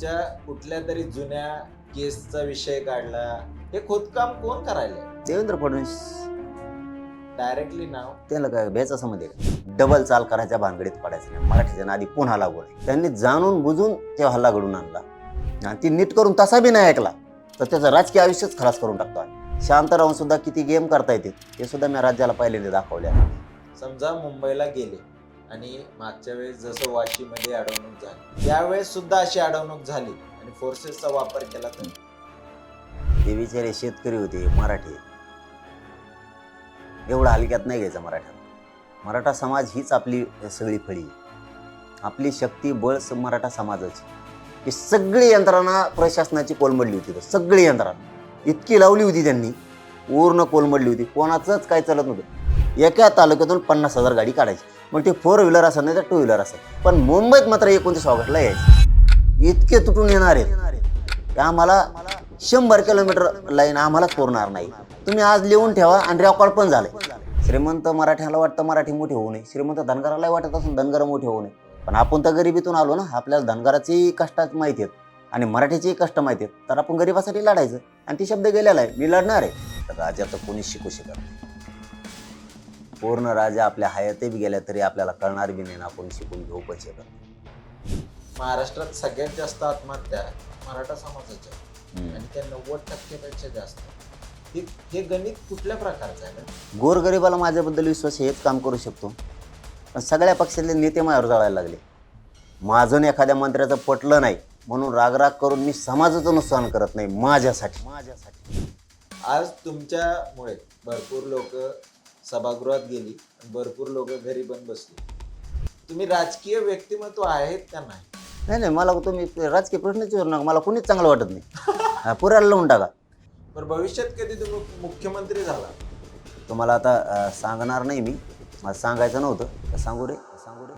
तुमच्या कुठल्या तरी जुन्या केसचा विषय काढला हे खोदकाम कोण करायला? देवेंद्र फडणवीस. डायरेक्टली नाव त्याला काय भ्यायचं समज आहे डबल चाल करायच्या भानगडीत पडायचं नाही. मराठीच्या नादी पुन्हा लागू नये त्यांनी जाणून बुजून ते हल्ला घडून आणला. आणि ती नीट करून तसा बी नाही ऐकला तर त्याचं राजकीय आयुष्यच खलास करून टाकतो आम्ही. शांत राहून सुद्धा किती गेम करता येते हे सुद्धा मी राज्याला पहिल्यांदा दाखवले समजा मुंबईला गेले. आणि मागच्या वेळेस जसं वाशीमध्ये अडवणूक झाली त्यावेळेस सुद्धा अशी अडवणूक झाली आणि फोर्सेसचा वापर केला तर? ते बिचारे शेतकरी होते मराठी. एवढा हलक्यात नाही घ्यायचा मराठा. मराठा समाज हीच आपली सगळी फळी. आपली शक्ती बळ मराठा समाजाची. ही सगळी यंत्रणा प्रशासनाची कोलमडली होती तर सगळी यंत्रणा. इतकी लावली होती त्यांनी. पूर्ण कोलमडली होती. कोणाचंच काय चालत नव्हतं. एका तालुक्यातून पन्नास हजार गाडी काढायची. मग ते फोर व्हीलर असं नाही तर टू व्हीलर असेल. पण मुंबईत मात्र एकोणतीस ऑगस्टला यायचे. इतके तुटून येणार आहेत. की आम्हाला शंभर किलोमीटर लाईन आम्हालाच पुरणार नाही. तुम्ही आज लिहून ठेवा आणि रेकॉर्ड पण झालं श्रीमंत मराठ्याला वाटतं मराठी मोठी होऊ नये. श्रीमंत धनगराला वाटत असून धनगर मोठे होऊ नये. पण आपण तर गरिबीतून आलो ना आपल्याला धनगराची कष्ट माहिती आहेत आणि मराठीचेही कष्ट माहिती आहेत. तर आपण गरिबासाठी लढायचं. आणि ते शब्द गेलेला आहे मी लढणार आहे. तर राजा तर कोणी शिकू शकत नाही. पूर्ण राजा आपल्या हयाते बी गेल्या तरी आपल्याला कळणार बी नाही ना आपण शिकून घेऊ नाही. महाराष्ट्रात सगळ्यात जास्त आत्महत्या मराठा समाजाच्या. आणि त्या नव्वद टक्केपेक्षा जास्त. हे हे गणित कुठल्या प्रकारचं आहे गोरगरिबाला माझ्याबद्दल विश्वास हेच काम करू शकतो. पण सगळ्या पक्षातले नेते माझ्यावर जळायला लागले. माझं एखाद्या मंत्र्याचं पटलं नाही. म्हणून रागराग करून मी समाजाचं नुकसान करत नाही माझ्यासाठी. माझ्यासाठी. आज तुमच्यामुळे भरपूर लोक सभागृहात गेली भरपूर लोक घरी पण बसली. तुम्ही राजकीय व्यक्तिमत्व आहेत का नाही? नाही नाही मला तुम्ही राजकीय प्रश्नच विचारू नका मला कोणीच चांगलं वाटत नाही. हा, पुऱ्याला लावून टाका. पण भविष्यात कधी तुम्ही मुख्यमंत्री झाला? तुम्हाला आता सांगणार नाही मी. मला सांगायचं नव्हतं. सांगू रे सांगू रे